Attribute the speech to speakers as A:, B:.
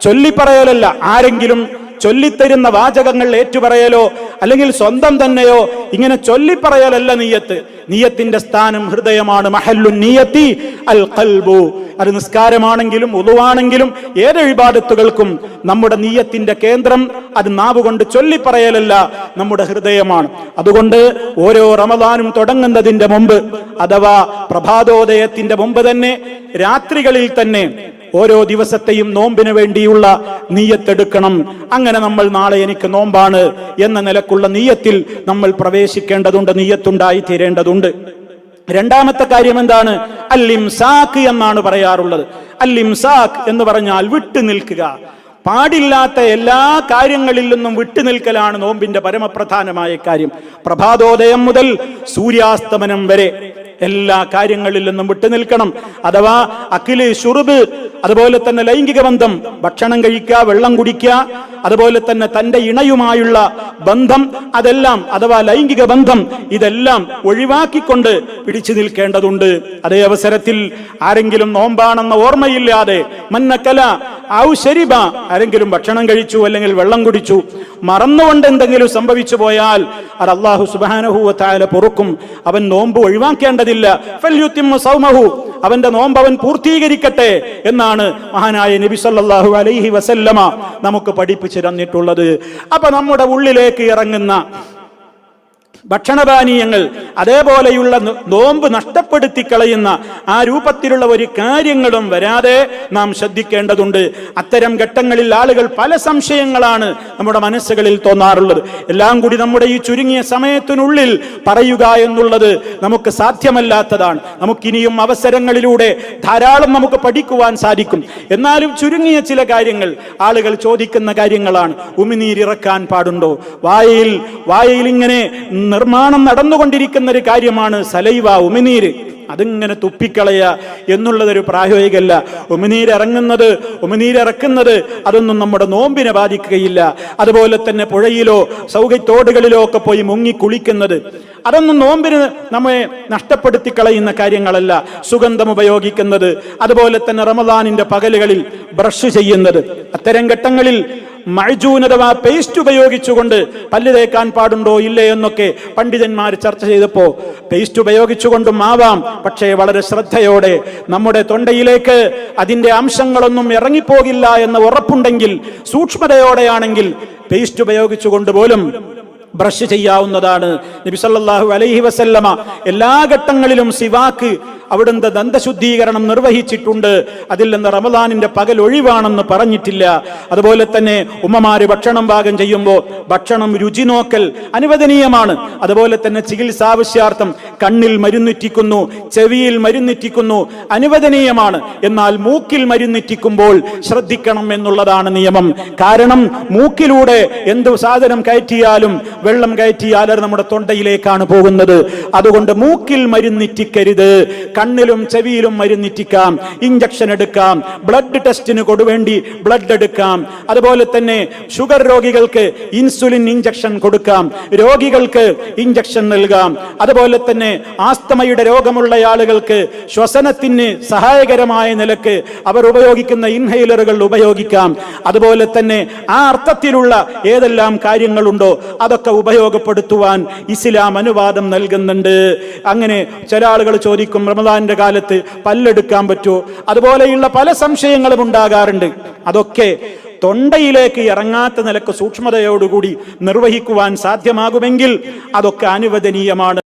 A: ചൊല്ലിപ്പറയലല്ല. ആരെങ്കിലും ചൊല്ലിത്തരുന്ന വാചകങ്ങൾ ഏറ്റുപറയലോ അല്ലെങ്കിൽ സ്വന്തം തന്നെയോ ഇങ്ങനെ ചൊല്ലിപ്പറയലല്ല നീയത്ത്. നീയത്തിന്റെ സ്ഥാനം ഹൃദയമാണ്. മഹല്ലു നീയത്തി അൽ കൽബു അത് നിസ്കാരമാണെങ്കിലും ഉതുവാണെങ്കിലും ഏത് ഇബാദത്തുകൾക്കും നമ്മുടെ നീയത്തിന്റെ കേന്ദ്രം അത് നാവ് കൊണ്ട് ചൊല്ലിപ്പറയലല്ല നമ്മുടെ ഹൃദയമാണ്. അതുകൊണ്ട് ഓരോ റമദാനും തുടങ്ങുന്നതിന്റെ മുമ്പ് അഥവാ പ്രഭാതോദയത്തിന്റെ മുമ്പ് തന്നെ രാത്രികളിൽ തന്നെ ഓരോ ദിവസത്തെയും നോമ്പിന് വേണ്ടിയുള്ള നീയത്തെടുക്കണം. അങ്ങനെ നമ്മൾ നാളെ എനിക്ക് നോമ്പാണ് എന്ന നിലക്കുള്ള നീയത്തിൽ നമ്മൾ പ്രവേശിക്കേണ്ടതുണ്ട് നീയത്തുണ്ടായി തീരേണ്ടതുണ്ട്. രണ്ടാമത്തെ കാര്യം എന്താണ്? അല്ലിംസാക്ക് എന്നാണ് പറയാറുള്ളത്. അല്ലിംസാക്ക് എന്ന് പറഞ്ഞാൽ വിട്ടു നിൽക്കുക. പാടില്ലാത്ത എല്ലാ കാര്യങ്ങളിൽ നിന്നും വിട്ടുനിൽക്കലാണ് നോമ്പിന്റെ പരമപ്രധാനമായ കാര്യം. പ്രഭാതോദയം മുതൽ സൂര്യാസ്തമനം വരെ എല്ലാ കാര്യങ്ങളിൽ നിന്നും വിട്ടുനിൽക്കണം അഥവാ അഖിൽ ഷുറുബ് അതുപോലെ തന്നെ ലൈംഗിക ബന്ധം ഭക്ഷണം കഴിക്കുക വെള്ളം കുടിക്കുക അതുപോലെ തന്നെ തന്റെ ഇണയുമായുള്ള ബന്ധം അതെല്ലാം അഥവാ ലൈംഗിക ബന്ധം ഇതെല്ലാം ഒഴിവാക്കിക്കൊണ്ട് പിടിച്ചു നിൽക്കേണ്ടതുണ്ട്. അതേ അവസരത്തിൽ ആരെങ്കിലും നോമ്പാണെന്ന ഓർമ്മയില്ലാതെ മന്നക്കല ഔ ശരിബ ആരെങ്കിലും ഭക്ഷണം കഴിച്ചു അല്ലെങ്കിൽ വെള്ളം കുടിച്ചു മറന്നുകൊണ്ട് എന്തെങ്കിലും സംഭവിച്ചു പോയാൽ അത് അള്ളാഹു സുബാനഹുവത്തായ പൊറുക്കും. അവൻ നോമ്പ് സൗമഹു അവന്റെ നോമ്പ് അവൻ പൂർത്തീകരിക്കട്ടെ എന്നാണ് മഹാനായ നബി സല്ലാഹു അലൈഹി വസല്ലമ നമുക്ക് പഠിപ്പിച്ചു തന്നിട്ടുള്ളത്. അപ്പൊ നമ്മുടെ ഉള്ളിലേക്ക് ഇറങ്ങുന്ന ഭക്ഷണപാനീയങ്ങൾ അതേപോലെയുള്ള നോമ്പ് നഷ്ടപ്പെടുത്തി കളയുന്ന ആ രൂപത്തിലുള്ള ഒരു കാര്യങ്ങളും വരാതെ നാം ശ്രദ്ധിക്കേണ്ടതുണ്ട്. അത്തരം ഘട്ടങ്ങളിൽ ആളുകൾ പല സംശയങ്ങളാണ് നമ്മുടെ മനസ്സുകളിൽ തോന്നാറുള്ളത്. എല്ലാം കൂടി നമ്മുടെ ഈ ചുരുങ്ങിയ സമയത്തിനുള്ളിൽ പറയുക എന്നുള്ളത് നമുക്ക് സാധ്യമല്ലാത്തതാണ്. നമുക്കിനിയും അവസരങ്ങളിലൂടെ ധാരാളം നമുക്ക് പഠിക്കുവാൻ സാധിക്കും. എന്നാലും ചുരുങ്ങിയ ചില കാര്യങ്ങൾ ആളുകൾ ചോദിക്കുന്ന കാര്യങ്ങളാണ്. ഉമിനീരിറക്കാൻ പാടുണ്ടോ? വായയിൽ വായയിൽ ഇങ്ങനെ നിർമ്മാണം നടന്നുകൊണ്ടിരിക്കുന്ന ഒരു കാര്യമാണ് സലൈവ ഉമിനീര്. അതിങ്ങനെ തുപ്പിക്കളയ എന്നുള്ളതൊരു പ്രായോഗികല്ല. ഉമിനീര് ഇറങ്ങുന്നത് ഉമിനീര് ഇറക്കുന്നത് അതൊന്നും നമ്മുടെ നോമ്പിനെ ബാധിക്കുകയില്ല. അതുപോലെ തന്നെ പുഴയിലോ സൗകര്യത്തോടുകളിലോ ഒക്കെ പോയി മുങ്ങി കുളിക്കുന്നത്. അതൊന്നും നോമ്പിന് നമ്മെ നഷ്ടപ്പെടുത്തി കളയുന്ന കാര്യങ്ങളല്ല. സുഗന്ധം ഉപയോഗിക്കുന്നത്. അതുപോലെ തന്നെ റമദാനിന്റെ പകലുകളിൽ ബ്രഷ് ചെയ്യുന്നത്. അത്തരം ഘട്ടങ്ങളിൽ മഴജൂൻ അഥവാ പേസ്റ്റ് ഉപയോഗിച്ചുകൊണ്ട് പല്ല് തേക്കാൻ പാടുണ്ടോ ഇല്ലേ എന്നൊക്കെ പണ്ഡിതന്മാർ ചർച്ച ചെയ്തപ്പോ പേസ്റ്റ് ഉപയോഗിച്ചുകൊണ്ടും ആവാം പക്ഷേ വളരെ ശ്രദ്ധയോടെ നമ്മുടെ തൊണ്ടയിലേക്ക് അതിന്റെ അംശങ്ങളൊന്നും ഇറങ്ങിപ്പോകില്ല എന്ന് ഉറപ്പുണ്ടെങ്കിൽ സൂക്ഷ്മതയോടെയാണെങ്കിൽ പേസ്റ്റ് ഉപയോഗിച്ചുകൊണ്ട് പോലും ബ്രഷ് ചെയ്യാവുന്നതാണ്. നബി സല്ലല്ലാഹു അലൈഹി വസല്ലമ എല്ലാ ഘട്ടങ്ങളിലും സിവാക്ക് അവിടുന്ന് ദന്തശുദ്ധീകരണം നിർവഹിച്ചിട്ടുണ്ട്. അതിൽ നിന്ന് റമദാനിന്റെ പകൽ ഒഴിവാണെന്ന് പറഞ്ഞിട്ടില്ല. അതുപോലെ തന്നെ ഉമ്മമാര് ഭക്ഷണം പാകം ചെയ്യുമ്പോൾ ഭക്ഷണം രുചി നോക്കൽ അനുവദനീയമാണ്. അതുപോലെ തന്നെ ചികിത്സാവശ്യാർത്ഥം കണ്ണിൽ മരുന്നിറ്റിക്കുന്നു ചെവിയിൽ മരുന്നിറ്റിക്കുന്നു അനുവദനീയമാണ്. എന്നാൽ മൂക്കിൽ മരുന്നിറ്റിക്കുമ്പോൾ ശ്രദ്ധിക്കണം എന്നുള്ളതാണ് നിയമം. കാരണം മൂക്കിലൂടെ എന്ത് സാധനം കയറ്റിയാലും വെള്ളം കയറ്റിയാലും നമ്മുടെ തൊണ്ടയിലേക്കാണ് പോകുന്നത്. അതുകൊണ്ട് മൂക്കിൽ മരുന്നിറ്റിക്കരുത്. കണ്ണിലും ചെവിയിലും മരുന്നിറ്റിക്കാം. ഇഞ്ചക്ഷൻ എടുക്കാം. ബ്ലഡ് ടെസ്റ്റിന് കൊടുവേണ്ടി ബ്ലഡ് എടുക്കാം. അതുപോലെ തന്നെ ഷുഗർ രോഗികൾക്ക് ഇൻസുലിൻ ഇഞ്ചക്ഷൻ കൊടുക്കാം. രോഗികൾക്ക് ഇഞ്ചക്ഷൻ നൽകാം. അതുപോലെ തന്നെ ആസ്തമയുടെ രോഗമുള്ള ആളുകൾക്ക് ശ്വസനത്തിന് സഹായകരമായ നിലയ്ക്ക് അവർ ഉപയോഗിക്കുന്ന ഇൻഹൈലറുകൾ ഉപയോഗിക്കാം. അതുപോലെ തന്നെ ആ അർത്ഥത്തിലുള്ള ഏതെല്ലാം കാര്യങ്ങളുണ്ടോ അതൊക്കെ ഉപയോഗപ്പെടുത്തുവാൻ ഇസ്ലാം അനുവാദം നൽകുന്നുണ്ട്. അങ്ങനെ ചില ആളുകൾ ചോദിക്കും റമദാന്റെ കാലത്ത് പല്ലെടുക്കാൻ പറ്റുമോ? അതുപോലെയുള്ള പല സംശയങ്ങളും ഉണ്ടാകാറുണ്ട്. അതൊക്കെ തൊണ്ടയിലേക്ക് ഇറങ്ങാത്ത നിലയ്ക്ക് സൂക്ഷ്മതയോടുകൂടി നിർവഹിക്കുവാൻ സാധ്യമാകുമെങ്കിൽ അതൊക്കെ അനുവദനീയമാണ്.